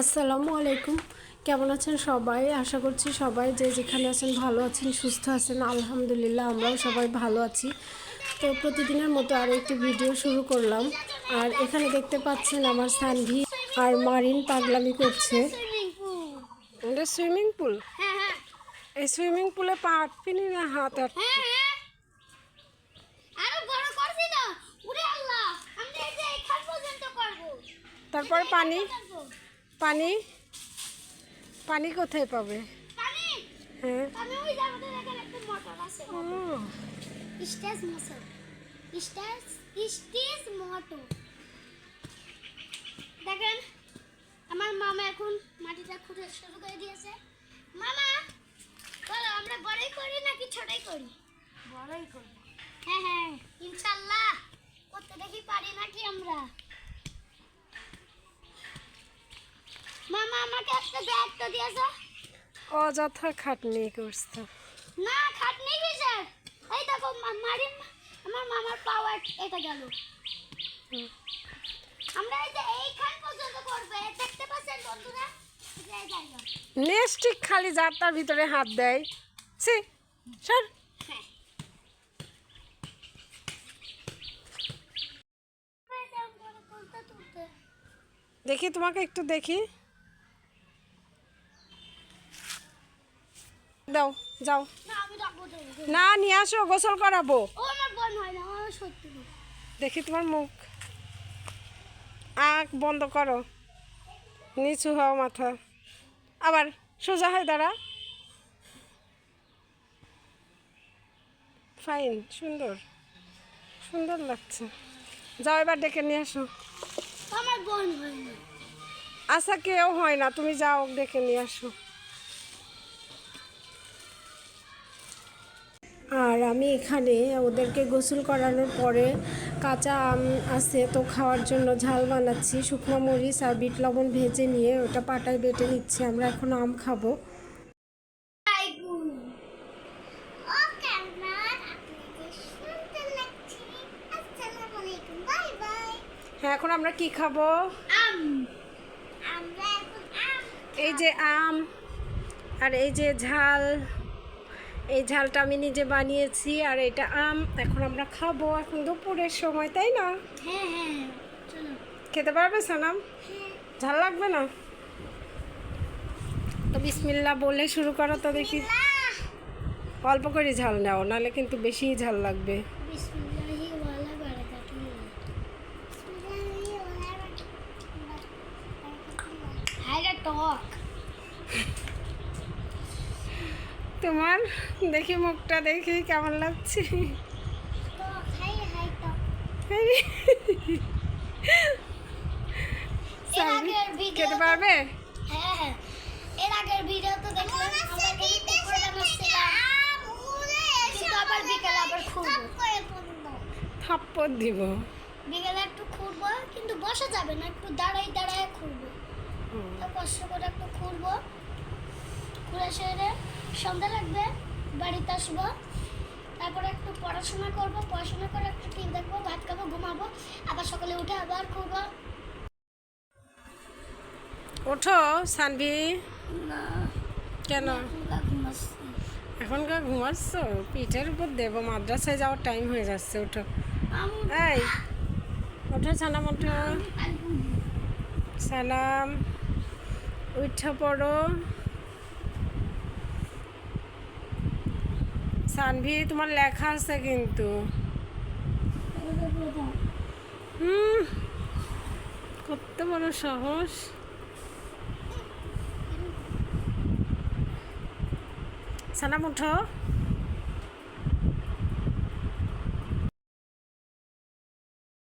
আসসালামু আলাইকুম। কেমন আছেন সবাই? আশা করছি সবাই যে যেখানে আছেন ভালো আছেন সুস্থ আছেন। আলহামদুলিল্লাহ আমরাও সবাই ভালো আছি। তো প্রতিদিনের মতো আরও একটি ভিডিও শুরু করলাম। আর এখানে দেখতে পাচ্ছেন আমার সানভি আর মারিন পাগলামি করছে। সুইমিং পুল এটা সুইমিং পুল? এই সুইমিং পুলে পা আটপিনি না হাত আট হ্যাঁ হ্যাঁ। আরও তারপরে পানি। পানি? পানি কোথায় পাবে? হ্যাঁ। দেখেন আমার মামা এখন মাটিটা খুঁড়ে শুরু করে দিয়েছে। মামা বলো আমরা বড়ই করি নাকি ছোটই করি? বড়ই করি। হ্যাঁ হ্যাঁ ইনশাল্লাহ। করতে দেখি পারি নাকি আমরা মামা আমাকে একটা দায়িত্ব দিয়েছে। অযথা খাটনি করছে। না খাটনি কিসের এই দেখো মা- মারিন আমার মামার পাওয়ার এটা গেল। আমরা এই যে এইখান পর্যন্ত করব দেখতে পাচ্ছেন বন্ধুরা? নেস্টিক খালি যার তার ভিতরে হাত দেয়। সি সর। হ্যাঁ। দেখি তোমাকে একটু দেখি। দাও যাও। না আমি রাখব না নিয়ে আসো গোসল করাবো। ও আমার বোন হয় না আমার সত্যি দেখি তোমার মুখ। আখ বন্ধ করো। নিচু হও মাথা। আবার সোজা হয় দাঁড়া। ফাইন সুন্দর। সুন্দর লাগছে। যাও এবার ডেকে নিয়ে আসো। আমার বোন হয় না আশা কেউ হয় না তুমি যাও ডেকে নিয়ে আসো। আর আমি এখানে ওদেরকে গোসল করানোর পরে কাঁচা আম আছে তো খাওয়ার জন্য ঝাল বানাচ্ছি। শুকনো মরিচ আর বিট লবণ ভেজে নিয়ে ওটা পাটায় বেটে নিচ্ছি। আমরা এখন আম খাব। হ্যাঁ এখন আমরা কি খাব? এই যে আম আর এই যে ঝাল। এই ঝালটা আমি নিজে বানিয়েছি আর এটা আম। এখন আমরা খাব এখন দুপুরের সময় তাই না? হ্যাঁ হ্যাঁ খেতে পারবে সানাম? ঝাল লাগবে না? তো বিসমিল্লা বলে শুরু করো তো দেখি। অল্প করে ঝাল নাও নাহলে কিন্তু বেশিই ঝাল লাগবে। তোমার? দেখি মুখটা দেখি কেমন লাগছে। এর আগের ভিডিও খেতে পারবে? হ্যাঁ হ্যাঁ এর আগের দেখলাম কিন্তু আবার বিকেলে আবার থাপ্পড় দিব। বিকেলে একটু খুঁড়বো কিন্তু বসা যাবে না একটু দাঁড়াই দাঁড়ায় খুঁড়বো। কষ্ট করে একটু খুঁড়বো। খুঁড়ে সেরে সন্ধ্যা লাগবে বাড়িতে আসব। তারপরে একটু পড়াশোনা করব পড়াশোনা করে একটু টিভি দেখব ভাত খাব ঘুমাবো আবার সকালে উঠে আবার খুঁড়বো ওঠো সানভি। কেন? এখনকার ঘুমাচ্ছ। পিঠের উপর দেবো মাদ্রাসায় যাওয়ার টাইম হয়ে যাচ্ছে ওঠো। এই ওঠো সানাম ওঠো। সালাম। উঠা পড়ো। সানভি তোমার লেখা আছে কিন্তু। হুম কত বড় সাহস। সালাম উঠো